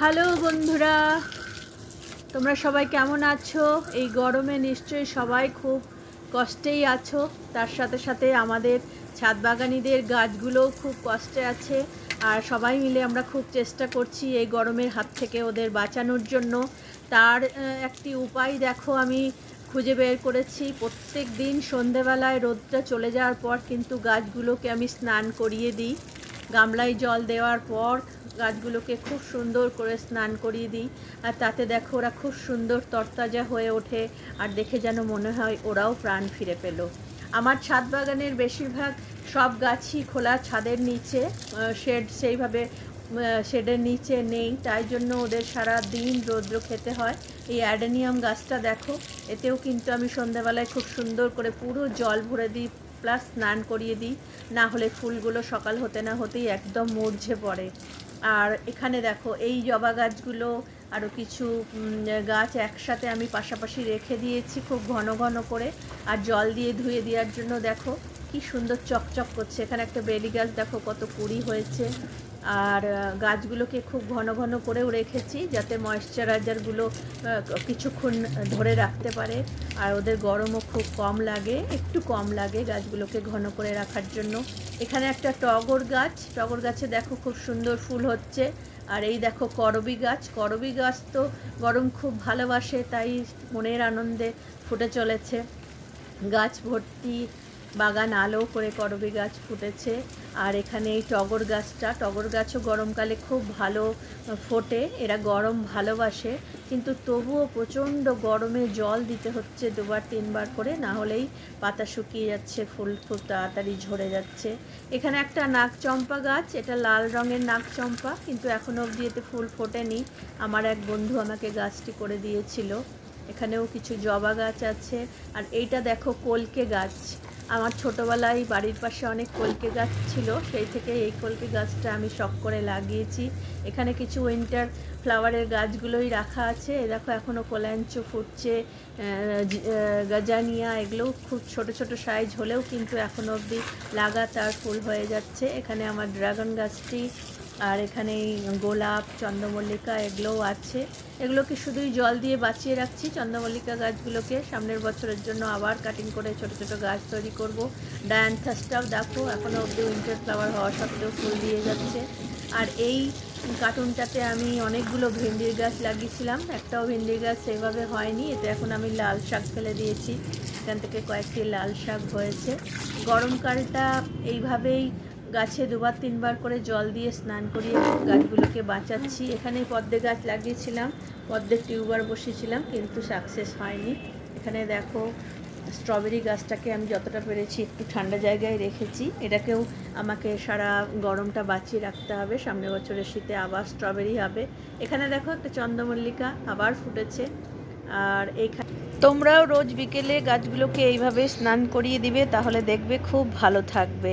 Hello বন্ধুরা, তোমরা সবাই কেমন আছো? এই গরমে নিশ্চয়ই সবাই খুব কষ্টেই আছো। তার সাথে সাথে আমাদের ছাদ বাগানিদের গাছগুলোও খুব কষ্টে আছে। আর সবাই মিলে আমরা খুব চেষ্টা করছি এই গরমের হাত থেকে ওদের বাঁচানোর জন্য। তার একটি উপায় দেখো, আমি খুঁজে বের করেছি। প্রত্যেক দিন সন্ধেবেলায় রোদটা চলে যাওয়ার পর কিন্তু গাছগুলোকে আমি স্নান করিয়ে দিই। গামলায় জল দেওয়ার পর গাছগুলোকে খুব সুন্দর করে স্নান করিয়ে দিই। আর তাতে দেখো ওরা খুব সুন্দর তরতাজা হয়ে ওঠে আর দেখে যেন মনে হয় ওরাও প্রাণ ফিরে পেল। আমার ছাদ বাগানের বেশিরভাগ সব গাছই খোলা ছাদের নিচে শেড সেইভাবে শেডের নিচে নেই। তাই জন্য ওদের সারা দিন রৌদ্র খেতে হয়। এই অ্যাডেনিয়াম গাছটা দেখো, এতেও কিন্তু আমি সন্ধ্যাবেলায় খুব সুন্দর করে পুরো জল ভরে দিই, প্লাস স্নান করিয়ে দিই। না হলে ফুলগুলো সকাল হতে না হতেই একদম মরঝে পড়ে। আর এখানে দেখো এই জবা গাছগুলো আরও কিছু গাছ একসাথে আমি পাশাপাশি রেখে দিয়েছি খুব ঘন ঘন করে। আর জল দিয়ে ধুয়ে দেওয়ার জন্য দেখো কি সুন্দর চকচক করছে। এখানে একটা বেলি গাছ দেখো কত কুড়ি হয়েছে। আর গাছগুলোকে খুব ঘন ঘন করেও রেখেছি যাতে ময়েশ্চারাইজারগুলো কিছুক্ষণ ধরে রাখতে পারে। আর ওদের গরমও খুব কম লাগে, একটু কম লাগে গাছগুলোকে ঘন করে রাখার জন্য। এখানে একটা টগর গাছ, টগর গাছে দেখো খুব সুন্দর ফুল হচ্ছে। আর এই দেখো করবি গাছ করবি গাছ তো গরম খুব ভালোবাসে, তাই মনের আনন্দে ফুটে চলেছে। গাছ ভর্তি বাগান আলো করে করবি গাছ ফুটেছে। আর এখানে এই টগর গাছটা, টগর গাছও গরমকালে খুব ভালো ফোটে, এরা গরম ভালোবাসে। কিন্তু তবুও প্রচণ্ড গরমে জল দিতে হচ্ছে দুবার, তিনবার করে, না হলেই পাতা শুকিয়ে যাচ্ছে, ফুল খুব তাড়াতাড়ি ঝরে যাচ্ছে। এখানে একটা নাকচম্পা গাছ, এটা লাল রঙের নাকচম্পা কিন্তু এখনও অবধি এতে ফুল ফোটেনি। আমার এক বন্ধু আমাকে গাছটি করে দিয়েছিল। এখানেও কিছু জবা গাছ আছে। আর এইটা দেখো কলকে গাছ। আমার ছোটোবেলায় বাড়ির পাশে অনেক কলকে গাছ ছিল, সেই থেকে এই কলকে গাছটা আমি শখ করে লাগিয়েছি। এখানে কিছু উইন্টার ফ্লাওয়ারের গাছগুলোই রাখা আছে। এ দেখো এখনও কোল্যাঞ্চো ফুটছে গাজানিয়া, এগুলোও খুব ছোট ছোট সাইজ হলেও কিন্তু এখনও অবধি লাগাতার ফুল হয়ে যাচ্ছে। এখানে আমার ড্রাগন গাছটি আর এখানে গোলাপ, চন্দ্রমল্লিকা এগুলোও আছে। এগুলোকে শুধুই জল দিয়ে বাঁচিয়ে রাখছি। চন্দ্রমল্লিকা গাছগুলোকে সামনের বছরের জন্য আবার কাটিং করে ছোট ছোট গাছ তৈরি করব। ডায়ান্থাসটাও দেখো এখনও অবধি উইন্টার ফ্লাওয়ার হওয়া সত্ত্বেও ফুল দিয়ে যাচ্ছে। আর এই কার্টুনটাতে আমি অনেকগুলো ভেন্ডির গাছ লাগিয়েছিলাম। একটাও ভেন্ডির গাছ সেভাবে হয়নি। এতে এখন আমি লাল শাক ফেলে দিয়েছি। এখান থেকে কয়েকটি লাল শাক হয়েছে। গরমকালটা এইভাবেই গাছে দুবার তিনবার করে জল দিয়ে স্নান করিয়ে গাছগুলোকে বাঁচাচ্ছি। এখানে পদ্মে গাছ লাগিয়েছিলাম পদ্মের টিউবার বসিয়েছিলাম, কিন্তু সাকসেস হয়নি। এখানে দেখো, স্ট্রবেরি গাছটাকে আমি যতটা পেরেছি একটু ঠান্ডা জায়গায় রেখেছি। এটাকেও আমাকে সারা গরমটা বাঁচিয়ে রাখতে হবে। সামনের বছরের শীতে আবার স্ট্রবেরি হবে। এখানে দেখো একটা চন্দ্রমল্লিকা আবার ফুটেছে। আর এইখানে তোমরাও রোজ বিকেলে গাছগুলোকে এইভাবে স্নান করিয়ে দিবে, তাহলে দেখবে খুব ভালো থাকবে।